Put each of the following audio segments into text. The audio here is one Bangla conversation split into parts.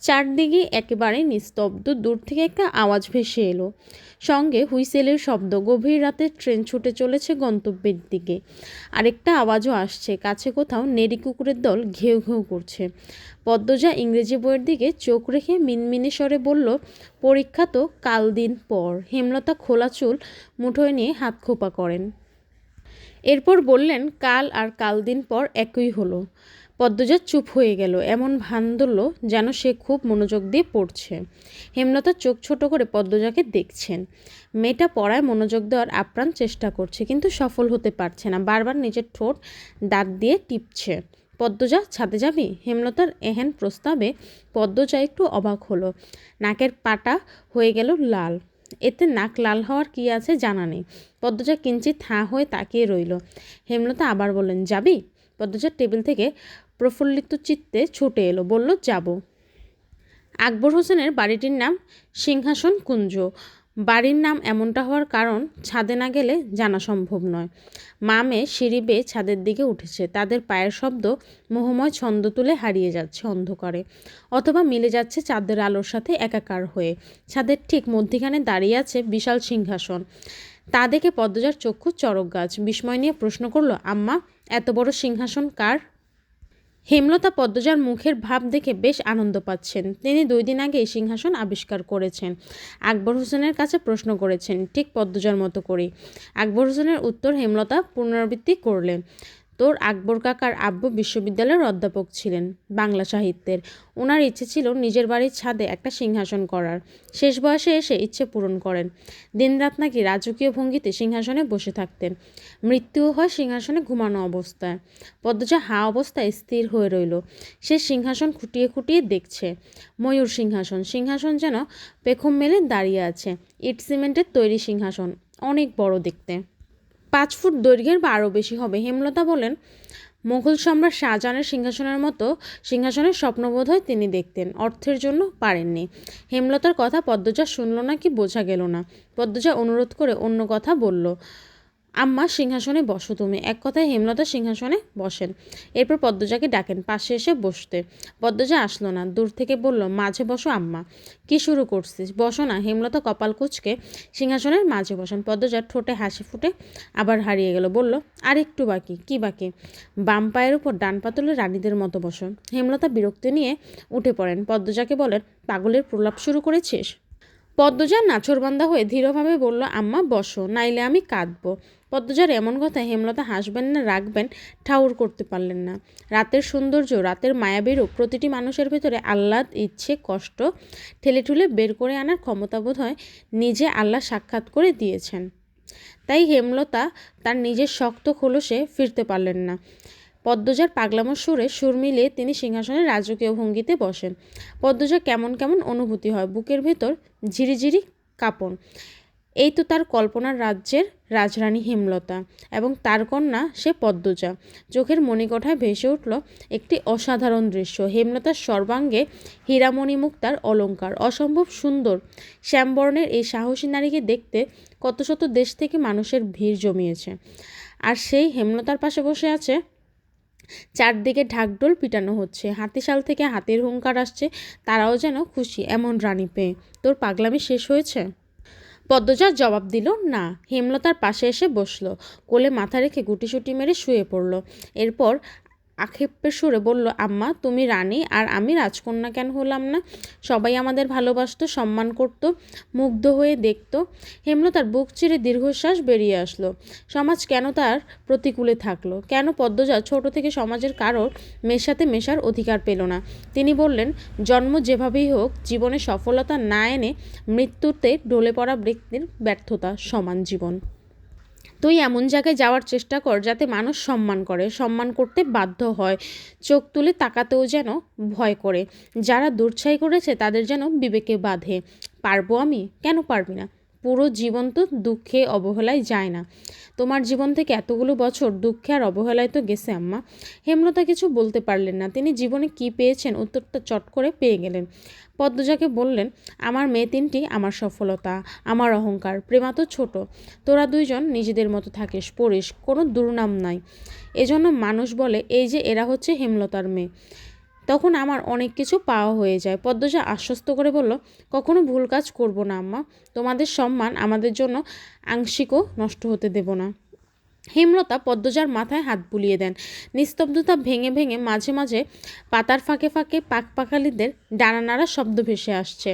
চারদিকে একেবারে নিস্তব্ধ, দূর থেকে একটা আওয়াজ ভেসে এলো। সঙ্গে হুইসেলের শব্দ, গভীর রাতে ট্রেন ছুটে চলেছে গন্তব্যের দিকে। আরেকটা আওয়াজও আসছে, কাছে কোথাও নেড়ি কুকুরের দল ঘেউ ঘেউ করছে। পদ্মজা ইংরেজি বইয়ের দিকে চোখ রেখে মিনমিনে স্বরে বলল, পরীক্ষা তো কাল দিন পর, হেমলতা খোলা চুল মুঠোয় নিয়ে হাত খোপা করেন। এরপর বললেন, কাল আর কাল দিন পর একই হলো। পদ্মজা চুপ হয়ে গেল। এমন ভান ধরল যেন সে খুব মনোযোগ দিয়ে পড়ছে। হেমলতা চোখ ছোট করে পদ্মজাকে দেখছেন। মেয়েটা পড়ায় মনোযোগ দেওয়ার আপ্রাণ চেষ্টা করছে, কিন্তু সফল হতে পারছে না। বারবার নিজের ঠোঁট দাঁত দিয়ে টিপছে। পদ্মজা, ছাদে যাবি? হেমলতার এহেন প্রস্তাবে পদ্মজা একটু অবাক হলো। নাকের পাটা হয়ে গেল লাল। এতে নাক লাল হওয়ার কি আছে জানা নেই। পদ্মজা কিঞ্চিত হাঁ হয়ে তাকিয়ে রইল। হেমলতা আবার বললেন, যাবি? পদ্মজার টেবিল থেকে প্রফুল্লিত চিত্তে ছুটে এলো, বলল, যাব। আকবর হোসেনের বাড়িটির নাম সিংহাসন কুঞ্জ। বাড়ির নাম এমনটা হওয়ার কারণ ছাদে না গেলে জানা সম্ভব নয়। মা মেয়ে সিঁড়ি বেয়ে ছাদের দিকে উঠেছে। তাদের পায়ের শব্দ মোহময় ছন্দ তুলে হারিয়ে যাচ্ছে অন্ধকারে, অথবা মিলে যাচ্ছে চাঁদের আলোর সাথে একাকার হয়ে। ছাদের ঠিক মধ্যিখানে দাঁড়িয়ে আছে বিশাল সিংহাসন। তা দেখে পদ্মজার চক্ষু চরক গাছ। বিস্ময় নিয়ে প্রশ্ন করল, আম্মা, এত বড় সিংহাসন কার? হেমলতা পদ্মজার মুখের ভাব দেখে বেশ আনন্দ পাচ্ছেন। তিনি দুই দিন আগে সিংহাসন আবিষ্কার করেছেন। আকবর হোসেনের কাছে প্রশ্ন করেছেন, ঠিক পদ্মজার মতো করে আকবর হোসেনের উত্তর হেমলতা পুনরাবৃত্তি করলেন। তোর আকবর কাকার আব্বু বিশ্ববিদ্যালয়ের অধ্যাপক ছিলেন বাংলা সাহিত্যের। ওনার ইচ্ছে ছিল নিজের বাড়ির ছাদে একটা সিংহাসন করার। শেষ বয়সে এসে ইচ্ছে পূরণ করেন। দিনরাত নাকি রাজকীয় ভঙ্গিতে সিংহাসনে বসে থাকতেন। মৃত্যুও হয় সিংহাসনে ঘুমানো অবস্থায়। পদ্মজা হা অবস্থায় স্থির হয়ে রইল। সে সিংহাসন খুঁটিয়ে খুঁটিয়ে দেখছে। ময়ূর সিংহাসন সিংহাসন যেন পেখম মেলে দাঁড়িয়ে আছে। ইট সিমেন্টের তৈরি সিংহাসন, অনেক বড় দেখতে। পাঁচ ফুট দৈর্ঘ্যের বা আরও বেশি হবে। হেমলতা বলেন, মুঘল সম্রাট শাহজাহানের সিংহাসনের মতো সিংহাসনের স্বপ্নবোধ হয় তিনি দেখতেন, অর্থের জন্য পারেননি। হেমলতার কথা পদ্মজা শুনল না কি বোঝা গেল না। পদ্মজা অনুরোধ করে অন্য কথা বলল আম্মা সিংহাসনে বসো তুমি। এক কথায় হেমলতা সিংহাসনে বসেন। এরপর পদ্মজাকে ডাকেন, পাশে এসে বসতে। পদ্মজা আসলো না, দূর থেকে বলল, মাঝে বসো আম্মা, কি শুরু করছিস? বসো না। হেমলতা কপাল কুচকে, সিংহাসনের মাঝে বসেন। পদ্মজার ঠোঁটে হাসি ফুটে আবার হারিয়ে গেল, বলল, আর একটু বাকি, কি বাকি? বাম পায়ের উপর ডান পাতলে রানীদের মতো বসো হেমলতা বিরক্তি নিয়ে উঠে পড়েন। পদ্মজাকে বলেন, পাগলের প্রলাপ শুরু করেছিস? পদ্মজা নাছরবান্দা হয়ে ধীরভাবে বলল, আম্মা, বসো, নাইলে আমি কাঁদবো। পদ্মজার এমন কথা হেমলতা হাসবেন না, রাখবেন, ঠাউর করতে পারলেন না। রাতের সৌন্দর্য, রাতের মায়াবীরও প্রতিটি মানুষের ভেতরে আহ্লাদ, ইচ্ছে, কষ্ট ঠেলে ঠুলে বের করে আনার ক্ষমতা বোধ হয় নিজে আল্লাহ সাক্ষাৎ করে দিয়েছেন। তাই হেমলতা তার নিজের শক্ত খোলসে ফিরতে পারলেন না। পদ্মজার পাগলামোর সুরে সুর মিলিয়ে তিনি সিংহাসনের রাজকীয় ভঙ্গিতে বসেন। পদ্মজা কেমন কেমন অনুভূতি হয়, বুকের ভেতর ঝিরিঝিরি কাঁপন। এই তো তার কল্পনার রাজ্যের রাজরানী হেমলতা এবং তার কন্যা সে পদ্মজা। চোখের মণিকোঠায় ভেসে উঠল একটি অসাধারণ দৃশ্য। হেমলতার সর্বাঙ্গে হীরামণি মুক্তার অলঙ্কার। অসম্ভব সুন্দর শ্যামবর্ণের এই সাহসী নারীকে দেখতে কত শত দেশ থেকে মানুষের ভিড় জমিয়েছে। আর সেই হেমলতার পাশে বসে আছে চারদিকে ঢাকডোল পিটানো হচ্ছে। হাতিশাল থেকে হাতের হুঙ্কার আসছে, তারাও যেন খুশি, এমন রানী পেয়ে। তোর পাগলামি শেষ হয়েছে? পদ্মজার জবাব দিল, না। হেমলতার পাশে এসে বসল, কোলে মাথা রেখে গুটিসুটি মেরে শুয়ে পড়ল। এরপর আক্ষেপের সুরে বলল, আম্মা, তুমি রানী আর আমি রাজকন্যা কেন হলাম না? সবাই আমাদের ভালোবাসত, সম্মান করত, মুগ্ধ হয়ে দেখত। হেমলতার বুক চিরে দীর্ঘশ্বাস বেরিয়ে আসলো। সমাজ কেন তার প্রতিকূলে থাকল? কেন পদ্মজা ছোট থেকে সমাজের কারোর সাথে মেশার অধিকার পেল না? তিনি বললেন, জন্ম যেভাবেই হোক, জীবনে সফলতা না এনে মৃত্যুতে ঢলে পড়া ব্যক্তির ব্যর্থতা সমান জীবন। তুই এমন জায়গায় যাওয়ার চেষ্টা কর যাতে মানুষ সম্মান করে, সম্মান করতে বাধ্য হয়। চোখ তুলে তাকাতেও যেন ভয় করে। যারা দুর্ছাই করেছে তাদের যেন বিবেকে বাঁধে। পারব আমি? কেন পারবি না? পুরো জীবন তো দুঃখে অবহেলায় যায় না। তোমার জীবন থেকে এতগুলো বছর দুঃখে আর অবহেলায় তো গেছে আম্মা। হেমলতা কিছু বলতে পারলেন না। তিনি জীবনে কি পেয়েছেন? উত্তরটা চট করে পেয়ে গেলেন। পদ্মজাকে বললেন, আমার মেয়ে তিনটি, আমার সফলতা, আমার অহংকার, প্রেমা তো ছোট। তোরা দুইজন নিজেদের মতো থাকিস, পড়িস, কোনো দুর্নাম নাই। এজন্য মানুষ বলে, এই যে এরা হচ্ছে হেমলতার মেয়ে। তখন আমার অনেক কিছু পাওয়া হয়ে যায়। পদ্মজা আশ্বস্ত করে বলল, কখনো ভুল কাজ করব না, আম্মা। তোমাদের সম্মান আমাদের জন্য আংশিকও নষ্ট হতে দেব না। হেমলতা পদ্মজার মাথায় হাত বুলিয়ে দেন। নিস্তব্ধতা ভেঙে ভেঙে মাঝে মাঝে পাতার ফাঁকে ফাঁকে পাক পাখালিদের ডানা নাড়া শব্দ ভেসে আসছে।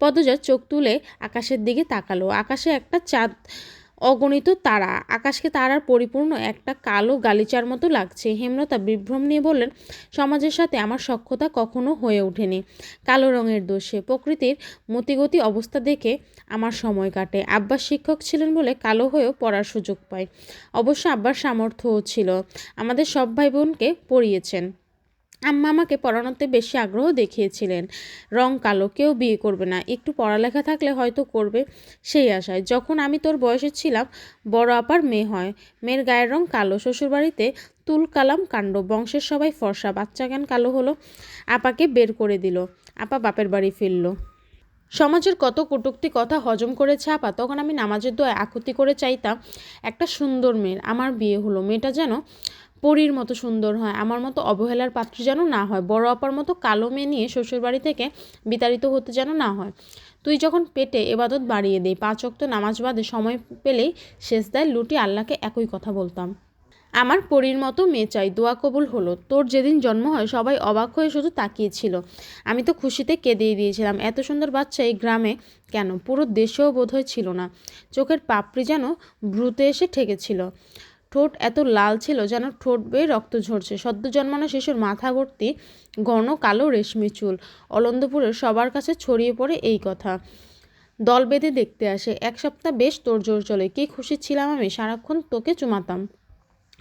পদ্মজার চোখ তুলে আকাশের দিকে তাকালো। আকাশে একটা চাঁদ অগণিত তারা। আকাশকে তারার পরিপূর্ণ একটা কালো গালিচার মতো লাগছে। হেমলতা বিভ্রম নিয়ে বললেন, সমাজের সাথে আমার সক্ষতা কখনো হয়ে ওঠেনি। কালো রঙের দোষে, প্রকৃতির মতিগতি অবস্থা দেখে আমার সময় কাটে। আব্বাস শিক্ষক ছিলেন বলে কালো হয়েও পড়ার সুযোগ পাই অবশ্য আব্বার সামর্থ্যও ছিল। আমাদের সব ভাই বোনকে পড়িয়েছেন। আম্মা আমাকে পড়ানোতে বেশি আগ্রহ দেখিয়েছিলেন। রং কালো, কেউ বিয়ে করবে না। একটু পড়ালেখা থাকলে হয়তো করবে সেই আশায়। যখন আমি তোর বয়সে ছিলাম, বড় আপার মেয়ে হয়। মেয়ের গায়ের রং কালো। শ্বশুরবাড়িতে তুল কালাম কাণ্ড। বংশের সবাই ফর্সা। বাচ্চা জ্ঞান কালো হলো। আপাকে বের করে দিল। আপা বাপের বাড়ি ফিরল। সমাজের কত কটুক্তি, কথা হজম করেছে আপা। তখন আমি নামাজের দোয়া আকুতি করে চাইতাম, একটা সুন্দর মেয়ের। আমার বিয়ে হলো। মেয়েটা যেন পরীর মতো সুন্দর হয়, আমার মতো অবহেলার পাত্রী যেন না হয়, বড় আপার মতো কালো মেয়ে নিয়ে শ্বশুরবাড়ি থেকে বিতাড়িত হতে যেন না হয়। তুই যখন পেটে এবাদত বাড়িয়ে দেই, পাঁচ অক্ত নামাজ বাদে সময় পেলেই শেষ দেয় লুটি আল্লাহকে একই কথা বলতাম। আমার পরীর মতো মেয়ে চাই, দোয়া কবুল হলো। তোর যেদিন জন্ম হয়, সবাই অবাক হয়ে শুধু তাকিয়েছিল। আমি তো খুশিতে কেঁদেই দিয়েছিলাম, এত সুন্দর বাচ্চা এই গ্রামে কেন? পুরো দেশেও বোধহয় ছিল না। চোখের পাপড়ি যেন ভ্রুতে এসে ঠেকেছিল। ঠোঁট এত লাল ছিল যেন ঠোঁট বেয়ে রক্ত ঝরছে। সদ্য জন্মানো শিশুর মাথা ভর্তি ঘন কালো রেশমি চুল। অলন্দপুরের সবার কাছে ছড়িয়ে পড়ে এই কথা। দল বেঁধে দেখতে আসে। এক সপ্তাহ বেশ তোড়জোড় চলে। কি খুশি ছিলাম আমি? সারাক্ষণ তোকে চুমাতাম।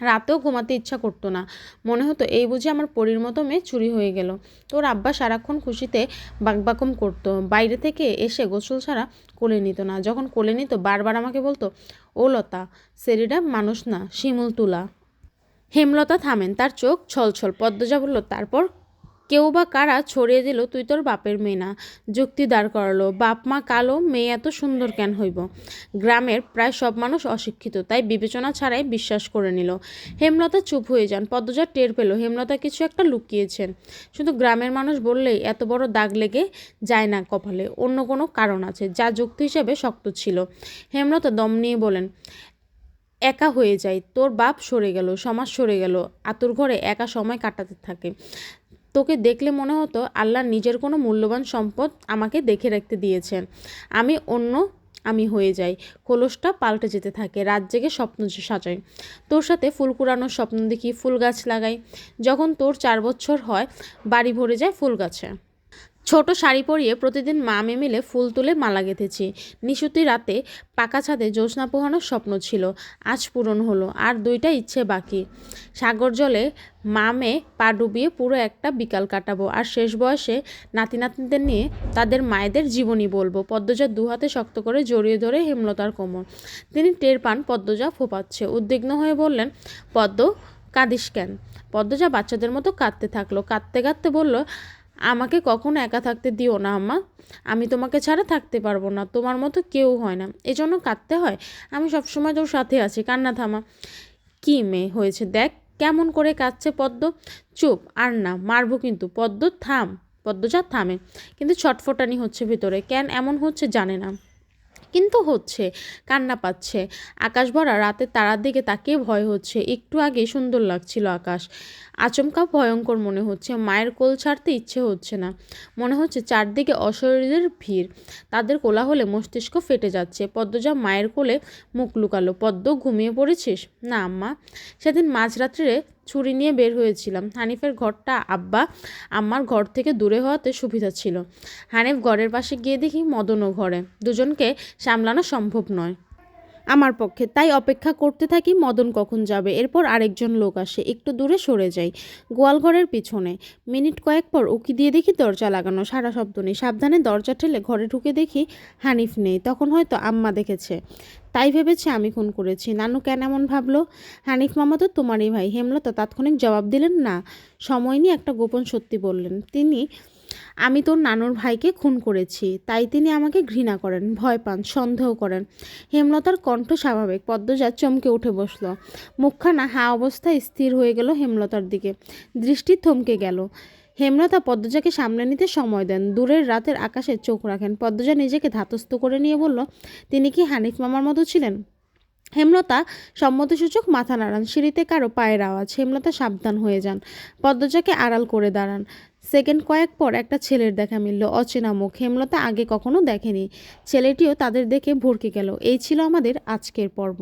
রাতেও ঘুমাতে ইচ্ছা করতো না। মনে হতো এই বুঝি আমার পরীর মতো মেয়ে চুরি হয়ে গেল। তোর আব্বা সারাক্ষণ খুশিতে বাকবাকম করতো। বাইরে থেকে এসে গোসল ছাড়া কোলে নিত না। যখন কোলে নিত, বারবার আমাকে বলতো, ও লতা, সেরিডা মানুষ না, শিমুল তুলা। হেমলতা থামেন, তার চোখ ছলছল পদ্মজা বলল তারপর কেউ বা কারা ছড়িয়ে দিল, তুই তোর বাপের মেয়ে না। যুক্তি দাঁড় করালো। বাপ মা কালো, মেয়ে এত সুন্দর কেন হইব? গ্রামের প্রায় সব মানুষ অশিক্ষিত, তাই বিবেচনা ছাড়াই বিশ্বাস করে নিল। হেমলতা চুপ হয়ে যান। পদ্মজা টের পেল, হেমলতা কিছু একটা লুকিয়েছেন। শুধু গ্রামের মানুষ বললেই এত বড় দাগ লেগে যায় না কপালে, অন্য কোনো কারণ আছে, যা যুক্তি হিসেবে শক্ত ছিল। হেমলতা দম নিয়ে বলেন, একা হয়ে যায় তোর বাপ সরে গেল, সমাজ সরে গেল, আতুর ঘরে একা সময় কাটাতে থাকে। তোকে দেখলে মনে হতো আল্লাহ নিজের কোনো মূল্যবান সম্পদ আমাকে দেখে রাখতে দিয়েছেন। আমি অন্য আমি হয়ে যাই। খোলসটা পাল্টে যেতে থাকে। রাত জেগে স্বপ্ন সাজাই। তোর সাথে ফুল কুড়ানোর স্বপ্ন দেখি, ফুল গাছ লাগাই। যখন তোর চার বছর হয়, বাড়ি ভরে যায় ফুল গাছে। ছোট শাড়ি পরিয়ে প্রতিদিন মা মে মিলে ফুল তুলে মালা গেঁথেছি। নিশুতি রাতে পাকা ছাদে জ্যোৎস্না পোহানোর স্বপ্ন ছিল। আজ পূরণ হলো, আর দুইটা ইচ্ছে বাকি। সাগর জলে মা মেয়ে পা ডুবিয়ে পুরো একটা বিকাল কাটাবো, আর শেষ বয়সে নাতি নাতনিদের নিয়ে তাদের মায়েদের জীবনী বলব। পদ্মজা দু হাতে শক্ত করে জড়িয়ে ধরে হেমলতার কোমর। তিনি টের পান পদ্মজা ফোপাচ্ছে। উদ্বিগ্ন হয়ে বললেন, পদ্ম, কাঁদিস কেন? পদ্মজা বাচ্চাদের মতো কাঁদতে থাকল। কাঁদতে কাঁদতে বলল আমাকে কখনো একা থাকতে দিও না, আম্মা। আমি তোমাকে ছাড়া থাকতে পারব না, তোমার মতো কেউ হয় না। এজন্য কাঁদতে হয়। আমি সবসময় তোর সাথে আছি, কান্না থামা। কী মেয়ে হয়েছে, দেখ কেমন করে কাঁদছে পদ্ম। চুপ, আর না, মারবো কিন্তু। পদ্ম, থাম। পদ্মজা, থামে। কিন্তু ছটফটানি হচ্ছে ভিতরে। কেন এমন হচ্ছে জানে না। কিন্তু হচ্ছে, কান্না পাচ্ছে। আকাশ ভরা রাতে তারার দিকে তাকিয়ে ভয় হচ্ছে। একটু আগে সুন্দর লাগছিল আকাশ। আচমকা ভয়ঙ্কর মনে হচ্ছে। মায়ের কোল ছাড়তে ইচ্ছে হচ্ছে না। মনে হচ্ছে চারদিকে অশরীরের ভিড়। তাদের কোলাহলে মস্তিষ্ক ফেটে যাচ্ছে। পদ্মজা মায়ের কোলে মুখ লুকালো। পদ্ম, ঘুমিয়ে পড়েছিস? না, আম্মা। সেদিন মাঝরাত্রে ছুরি নিয়ে বের হয়েছিলাম। হানিফের ঘরটা আব্বা আম্মার ঘর থেকে দূরে হওয়াতে সুবিধা ছিল। হানিফ ঘরের পাশে গিয়ে দেখি মদনও ঘরে। দুজনকে সামলানো সম্ভব নয়। আমার পক্ষে তাই অপেক্ষা করতে থাকি মদন কখন যাবে, এরপর আরেকজন লোক আসে, একটু দূরে সরে যাই, গোয়ালঘরের পিছনে। মিনিট কয়েক পর উকি দিয়ে দেখি দরজা লাগানো, সারা শব্দ নেই। সাবধানে দরজা ঠেলে ঘরে ঢুকে দেখি হানিফ নেই, তখন হয়তো আম্মা দেখেছে। তাই ভেবেছে আমি খুন করেছি। নানু কেন এমন ভাবলো? হানিফ মামা তো তোমারই ভাই, হেমলতা তাৎক্ষণিক জবাব দিলেন, না। সময় নিয়ে একটা গোপন সত্যি বললেন। তিনি আমি তোর নানুর ভাইকে খুন করেছি, তাই তিনি আমাকে ঘৃণা করেন, ভয় পান, সন্দেহ করেন। হেমলতার কণ্ঠ স্বাভাবিক পদ্মজা চমকে উঠে বসল। মুখখানা হা অবস্থায় স্থির হয়ে গেল হেমলতার দিকে। দৃষ্টি থমকে গেল। হেমলতা পদ্মজাকে সামনে নিতে সময় দেন। দূরের রাতের আকাশে চোখ রাখেন। পদ্মজা নিজেকে ধাতস্থ করে নিয়ে বলল, তিনি কি হানিফ মামার মতো ছিলেন? হেমলতা সম্মতিসূচক মাথা নাড়ান। সিঁড়িতে কারও পায়ের আওয়াজ। হেমলতা সাবধান হয়ে যান। পদ্মজাকে আড়াল করে দাঁড়ান। সেকেন্ড কয়েক পর একটা ছেলের দেখা মিলল। অচেনা মুখ হেমলতা আগে কখনো দেখেনি। ছেলেটিও তাদের দেখে ভরকে গেল। এই ছিল আমাদের আজকের পর্ব।